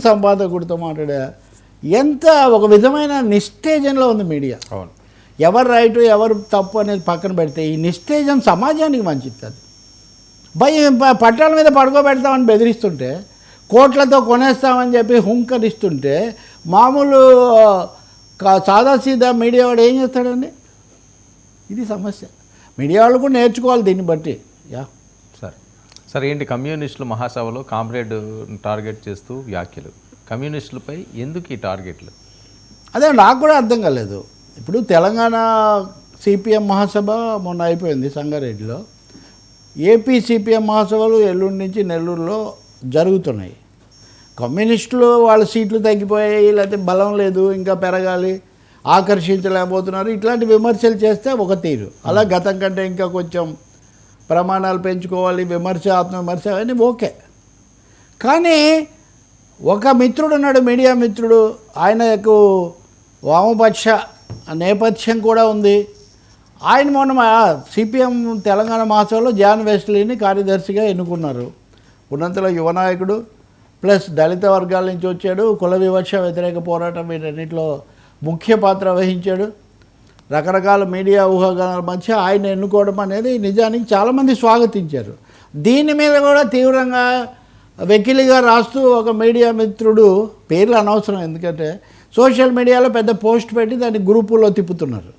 సంపాదకుడితో మాట్లాడా ఎంత ఒక విధమైన నిస్తేజంలో ఉంది మీడియా. అవును. ఎవరు రైటు ఎవరు తప్పు అనేది పక్కన పెడితే ఈ నిస్తేజం సమాజానికి మంచిది అది. భయం పట్టాల మీద పడుకోబెడతామని బెదిరిస్తుంటే కోట్లతో కొనేస్తామని చెప్పి హుంకరిస్తుంటే మామూలు కా- సాదాసీదా మీడియా వాడు ఏం చేస్తాడండి? ఇది సమస్య. మీడియా వాళ్ళు కూడా నేర్చుకోవాలి దీన్ని బట్టి. యా. సరే ఏంటి కమ్యూనిస్టులు మహాసభలో కామ్రేడ్ టార్గెట్ చేస్తూ వ్యాఖ్యలు? కమ్యూనిస్టులపై ఎందుకు ఈ టార్గెట్లు? అదే నాకు కూడా అర్థం కాలేదు. ఇప్పుడు తెలంగాణ సిపిఎం మహాసభ మొన్న అయిపోయింది సంగారెడ్డిలో. ఏపీ సిపిఎం మహాసభలు ఎల్లుండి నుంచి నెల్లూరులో జరుగుతున్నాయి. కమ్యూనిస్టులు వాళ్ళ సీట్లు తగ్గిపోయాయి లేకపోతే బలం లేదు ఇంకా పెరగాలి ఆకర్షించలేకపోతున్నారు. ఇట్లాంటి విమర్శలు చేస్తే ఒక తీరు. అలా గతం కంటే ఇంకా కొంచెం ప్రమాణాలు పెంచుకోవాలి విమర్శ ఆత్మవిమర్శ అవన్నీ ఓకే. కానీ ఒక మిత్రుడు ఉన్నాడు మీడియా మిత్రుడు ఆయనకు వామపక్ష నేపథ్యం కూడా ఉంది. ఆయన మొన్న మా సిపిఎం తెలంగాణ మహాసభలో జాన్ వెస్లీని కార్యదర్శిగా ఎన్నుకున్నారు. ఉన్నంతలో యువ నాయకుడు ప్లస్ దళిత వర్గాల నుంచి వచ్చాడు. కుల వివక్ష వ్యతిరేక పోరాటం వీటన్నిటిలో ముఖ్య పాత్ర వహించాడు. రకరకాల మీడియా ఊహాగానాల మధ్య ఆయన ఎన్నుకోవడం అనేది నిజానికి చాలామంది స్వాగతించారు. దీని మీద కూడా తీవ్రంగా వెకిలిగా రాస్తూ ఒక మీడియా మిత్రుడు పేర్లు అనవసరం ఎందుకంటే సోషల్ మీడియాలో పెద్ద పోస్ట్ పెట్టి దాన్ని గ్రూపుల్లో తిప్పుతున్నారు.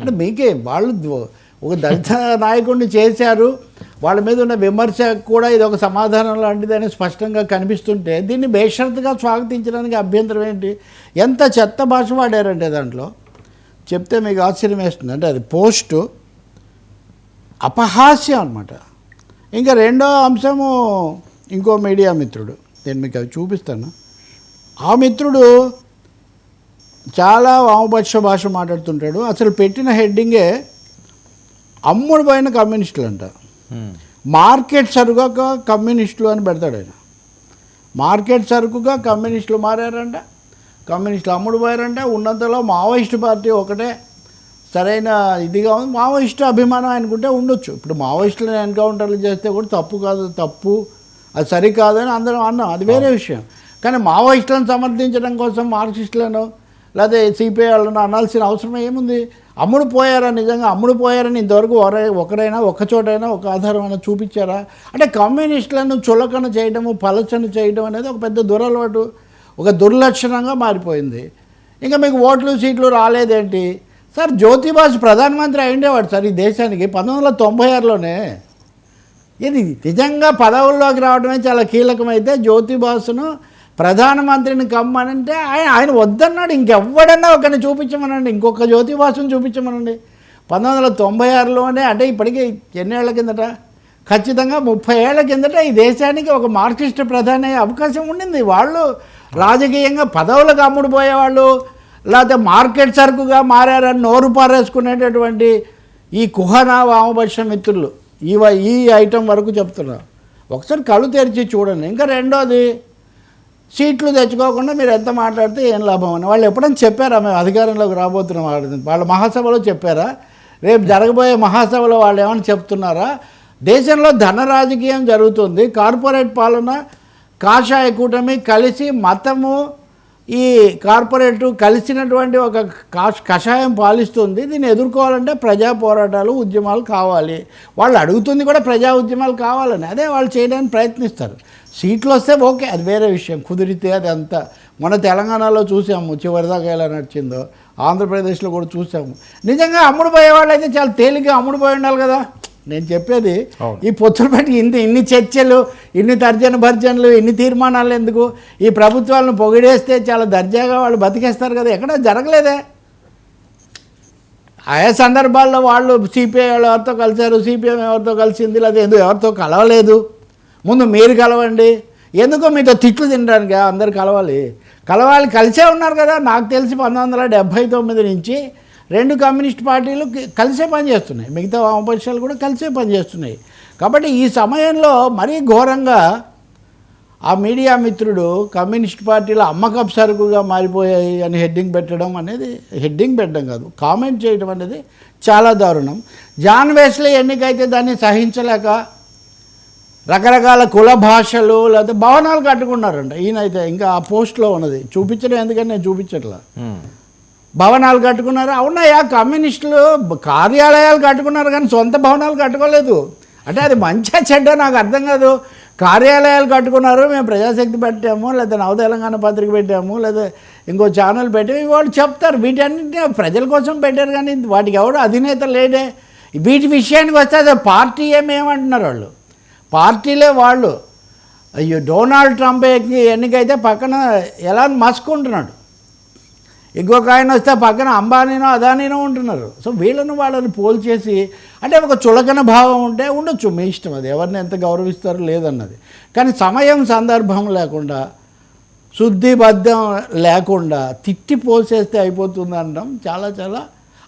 అంటే మీకే వాళ్ళు ఒక దళిత నాయకుడిని చేశారు. వాళ్ళ మీద ఉన్న విమర్శ కూడా ఇది ఒక సమాధానం లాంటిదని స్పష్టంగా కనిపిస్తుంటే దీన్ని బేషరతుగా స్వాగతించడానికి అభ్యంతరం ఏంటి? ఎంత చెత్త భాష వాడారంటే దాంట్లో? చెప్తే మీకు ఆశ్చర్యం వేస్తుంది. అంటే అది పోస్టు అపహాస్యం అనమాట ఇంకా రెండో అంశము ఇంకో మీడియా మిత్రుడు. నేను మీకు అది చూపిస్తాను. ఆ మిత్రుడు చాలా వామపక్ష భాష మాట్లాడుతుంటాడు. అసలు పెట్టిన హెడ్డింగే అమ్ముడు పోయిన కమ్యూనిస్టులు అంట. మార్కెట్ సరుకుగా కమ్యూనిస్టులు అని పెడతాడు ఆయన. మార్కెట్ సరుకుగా కమ్యూనిస్టులు మారారంట. కమ్యూనిస్టులు అమ్ముడు పోయారంట ఉన్నంతలో మావోయిస్టు పార్టీ ఒకటే సరైన ఇదిగా ఉంది. మావోయిస్టు అభిమానం ఆయనకుంటే ఉండొచ్చు. ఇప్పుడు మావోయిస్టులను ఎన్కౌంటర్లు చేస్తే కూడా తప్పు కాదు తప్పు అది సరికాదని అందరం అన్నాం. అది వేరే విషయం. కానీ మావోయిస్టులను సమర్థించడం కోసం మార్క్సిస్టులను లేదా సిపిఐ వాళ్ళను అనాల్సిన అవసరం ఏముంది? అమ్ముడు పోయారా నిజంగా? అమ్ముడు పోయారని ఇంతవరకు ఒకరైనా ఒక చోటైనా ఒక ఆధారం అయినా చూపించారా? అంటే కమ్యూనిస్టులను చులకన చేయడము పలచన చేయడం అనేది ఒక పెద్ద దురలవాటు. ఒక దుర్లక్షణంగా మారిపోయింది. ఇంకా మీకు ఓట్లు సీట్లు రాలేదేంటి? సార్ జ్యోతిబాసు ప్రధానమంత్రి అయిండేవాడు సార్ ఈ దేశానికి పంతొమ్మిది వందల తొంభై ఆరులోనే. ఇది నిజంగా పదవుల్లోకి రావడమే చాలా కీలకమైతే జ్యోతిబాసును ప్రధానమంత్రిని కమ్మనంటే ఆయన ఆయన వద్దన్నాడు. ఇంకెవ్వడన్నా ఒకరిని చూపించమనండి. ఇంకొక జ్యోతిబాసును చూపించమనండి. పంతొమ్మిది వందల తొంభై ఆరులోనే అంటే ఇప్పటికీ ఎన్నేళ్ళ కిందట ఖచ్చితంగా ముప్పై ఏళ్ళ కిందట ఈ దేశానికి ఒక మార్క్సిస్ట్ ప్రధాని అవకాశం ఉండింది. వాళ్ళు రాజకీయంగా పదవులకు అమ్ముడు పోయేవాళ్ళు లేకపోతే మార్కెట్ సరుకుగా మారారని నోరు పారేసుకునేటటువంటి ఈ కుహన వామపక్ష మిత్రులు ఈ ఈ ఐటెం వరకు చెప్తున్నా ఒకసారి కళ్ళు తెరిచి చూడండి. ఇంకా రెండోది సీట్లు తెచ్చుకోకుండా మీరు ఎంత మాట్లాడితే ఏం లాభం అని. వాళ్ళు ఎప్పుడైనా చెప్పారా? మేము అధికారంలోకి రాబోతున్నాం. వాళ్ళని వాళ్ళ మహాసభలో చెప్పారా? రేపు జరగబోయే మహాసభలో వాళ్ళు ఏమైనా చెప్తున్నారా? దేశంలో ధన రాజకీయం జరుగుతుంది. కార్పొరేట్ పాలన కాషాయ కూటమి కలిసి మతము ఈ కార్పొరేట్ కలిసినటువంటి ఒక కాష్ కషాయం పాలిస్తుంది. దీన్ని ఎదుర్కోవాలంటే ప్రజా పోరాటాలు ఉద్యమాలు కావాలి. వాళ్ళు అడుగుతుంది కూడా ప్రజా ఉద్యమాలు కావాలని. అదే వాళ్ళు చేయడానికి ప్రయత్నిస్తారు. సీట్లు వస్తే ఓకే అది వేరే విషయం. కుదిరితే అది అంతా. మన తెలంగాణలో చూసాము చివరిదాకా ఎలా నడిచిందో. ఆంధ్రప్రదేశ్లో కూడా చూసాము. నిజంగా అమ్ముడు పోయే వాళ్ళు అయితే చాలా తేలిగ్గా అమ్ముడు పోయి ఉండాలి కదా. నేను చెప్పేది. ఈ పొత్తులు పెట్టి ఇన్ని ఇన్ని చర్చలు ఇన్ని తర్జన భర్జనలు ఇన్ని తీర్మానాలు ఎందుకు? ఈ ప్రభుత్వాలను పొగిడేస్తే చాలా దర్జాగా వాళ్ళు బతికేస్తారు కదా ఎక్కడ జరగలేదే. ఆయా సందర్భాల్లో వాళ్ళు సిపిఐ వాళ్ళు ఎవరితో కలిశారు సిపిఎం ఎవరితో కలిసింది లేదా ఎందుకు ఎవరితో కలవలేదు? ముందు మీరు కలవండి. ఎందుకో మీతో తిట్లు తినడానికి? అందరు కలవాలి. కలవాలి కలిసే ఉన్నారు కదా. నాకు తెలిసి పంతొమ్మిది వందల డెబ్భై తొమ్మిది నుంచి రెండు కమ్యూనిస్ట్ పార్టీలు కలిసే పనిచేస్తున్నాయి మిగతా వామపక్షాలు కూడా కలిసే పనిచేస్తున్నాయి కాబట్టి ఈ సమయంలో మరీ ఘోరంగా ఆ మీడియా మిత్రుడు కమ్యూనిస్ట్ పార్టీలో అమ్మకపు సరుకుగా మారిపోయాయి అని హెడ్డింగ్ పెట్టడం అనేది హెడ్డింగ్ పెట్టడం కాదు కామెంట్ చేయడం అనేది చాలా దారుణం. జాన్ వేస్లే ఎన్నికైతే దాన్ని సహించలేక రకరకాల కుల భాషలు లేకపోతే భవనాలు కట్టుకున్నారంట. ఈయనైతే ఇంకా ఆ పోస్ట్లో ఉన్నది. చూపించడం ఎందుకంటే నేను చూపించట్లా? భవనాలు కట్టుకున్నారు. అవునయ్యా కమ్యూనిస్టులు కార్యాలయాలు కట్టుకున్నారు కానీ సొంత భవనాలు కట్టుకోలేదు. అంటే అది మంచిగా చెడ్డ నాకు అర్థం కాదు. కార్యాలయాలు కట్టుకున్నారు మేము ప్రజాశక్తి పెట్టాము లేదా నవ తెలంగాణ పత్రిక పెట్టాము లేదా ఇంకో ఛానల్ పెట్టాము. వాళ్ళు చెప్తారు. వీటన్నింటినీ ప్రజల కోసం పెట్టారు కానీ వాటికి ఎవడు అధినేత లేడే. వీటి విషయానికి వస్తే అదే పార్టీ ఏమేమంటున్నారు వాళ్ళు. పార్టీలే వాళ్ళు. అయ్యో డొనాల్డ్ ట్రంప్ ఎక్కి- ఎన్నికైతే పక్కన ఎలా మస్క్ ఉంటున్నాడు. ఇంకొక ఆయన వస్తే పక్కన అంబానీనో అదానీనో ఉంటున్నారు. సో వీళ్ళను వాళ్ళని పోల్చేసి అంటే ఒక చులకన భావం ఉంటే ఉండొచ్చు మీ ఇష్టం అది. ఎవరిని ఎంత గౌరవిస్తారో లేదన్నది. కానీ సమయం సందర్భం లేకుండా శుద్ధిబద్ధం లేకుండా తిట్టి పోసేస్తే అయిపోతుంది అనడం చాలా చాలా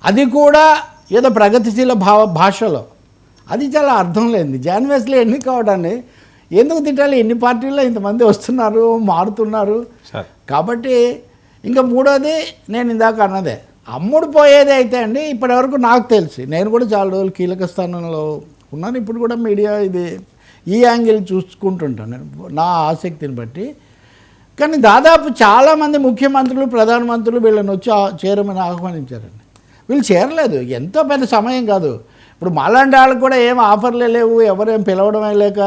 అది కూడా ఏదో ప్రగతిశీల భావ భాషలో. అది చాలా అర్థం లేనిది. జాన్వేస్లో ఎన్ని కావడాన్ని ఎందుకు తిట్టాలి? ఎన్ని పార్టీల్లో ఇంతమంది వస్తున్నారు మారుతున్నారు? కాబట్టి ఇంకా మూడోది నేను ఇందాక అన్నదే. అమ్ముడు పోయేది అయితే అండి ఇప్పటివరకు నాకు తెలిసి నేను కూడా చాలా రోజులు కీలక స్థానంలో ఉన్నాను ఇప్పుడు కూడా మీడియా ఇది ఈ యాంగిల్ చూసుకుంటుంటాను నేను నా ఆసక్తిని బట్టి. కానీ దాదాపు చాలామంది ముఖ్యమంత్రులు ప్రధానమంత్రులు వీళ్ళని వచ్చి చేరమని ఆహ్వానించారండి. వీళ్ళు చేరలేదు ఎంతో పెద్ద సమయం కాదు. ఇప్పుడు మాలాంటి వాళ్ళకి కూడా ఏం ఆఫర్లే లేవు ఎవరేం పిలవడమే లేక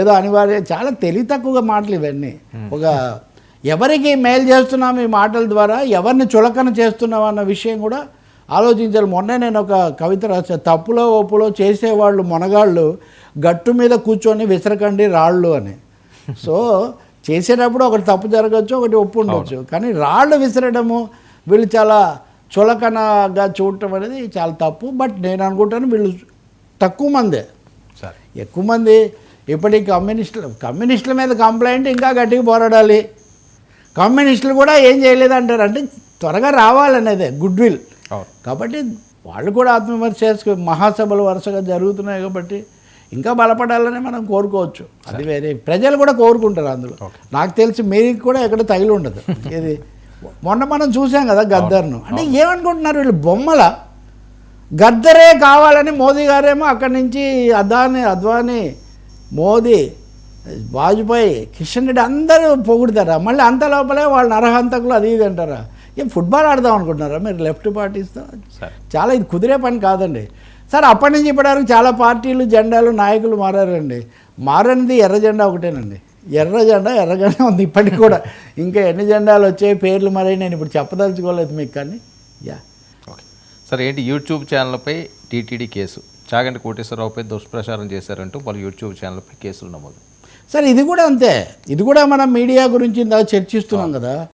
ఏదో అనివార్యం చాలా తెలివి తక్కువగా మాటలు ఇవన్నీ. ఒక ఎవరికి మేలు చేస్తున్నాం ఈ మాటల ద్వారా ఎవరిని చులకన చేస్తున్నాం అన్న విషయం కూడా ఆలోచించాలి. మొన్నే నేను ఒక కవిత రాసా తప్పులో ఒప్పులో చేసేవాళ్ళు మొనగాళ్ళు గట్టు మీద కూర్చొని విసరకండి రాళ్ళు అని. సో చేసేటప్పుడు ఒకటి తప్పు జరగచ్చు ఒకటి ఒప్పు ఉండొచ్చు. కానీ రాళ్ళు విసరడము వీళ్ళు చాలా చులకనగా చూడటం అనేది చాలా తప్పు. బట్ నేను అనుకుంటాను వీళ్ళు తక్కువ మందే. సార్. ఎక్కువ మంది ఇప్పటికి కమ్యూనిస్టులు కమ్యూనిస్టుల మీద కంప్లైంట్ ఇంకా గట్టిగా పోరాడాలి. కమ్యూనిస్టులు కూడా ఏం చేయలేదు అంటారు అంటే త్వరగా రావాలనేదే గుడ్ విల్ కాబట్టి వాళ్ళు కూడా ఆత్మవిమర్శ చేసుకు మహాసభలు వరుసగా జరుగుతున్నాయి కాబట్టి ఇంకా బలపడాలని మనం కోరుకోవచ్చు. అది వేరే ప్రజలు కూడా కోరుకుంటారు అందులో. నాకు తెలిసి మీకు కూడా ఎక్కడ తగిలి ఉండదు. ఇది మొన్న మనం చూసాం కదా గద్దర్ను. అంటే ఏమనుకుంటున్నారు వీళ్ళు బొమ్మల? గద్దరే కావాలని మోదీ గారేమో అక్కడి నుంచి అదాని అద్వానీ మోదీ వాజ్పేయి కిషన్ రెడ్డి అందరూ పొగుడతారా? మళ్ళీ అంత లోపలే వాళ్ళు నరహంతకులు అది ఇది అంటారా? ఏం ఫుట్బాల్ ఆడదాం అనుకుంటున్నారా మీరు లెఫ్ట్ పార్టీస్తో చాలా ఇది కుదిరే పని కాదండి. సార్ అప్పటి నుంచి ఇప్పటివరకు చాలా పార్టీలు జెండాలు నాయకులు మారారండి. మారనిది ఎర్ర జెండా ఒకటేనండి. ఎర్ర జెండా ఎర్రగానే ఉంది ఇప్పటికి కూడా. ఇంకా ఎన్ని జెండాలు వచ్చాయి పేర్లు మరి నేను ఇప్పుడు చెప్పదలుచుకోలేదు మీకు కానీ. యా. ఓకే. సార్ ఏంటి యూట్యూబ్ ఛానల్పై టీటీడీ కేసు? చాగంటి కోటేశ్వరరావుపై దుష్ప్రచారం చేశారంటూ వాళ్ళ యూట్యూబ్ ఛానల్పై కేసులు నమోదు. సార్ ఇది కూడా అంతే. ఇది కూడా మనం మీడియా గురించి ఇందాక చర్చిస్తున్నాం కదా.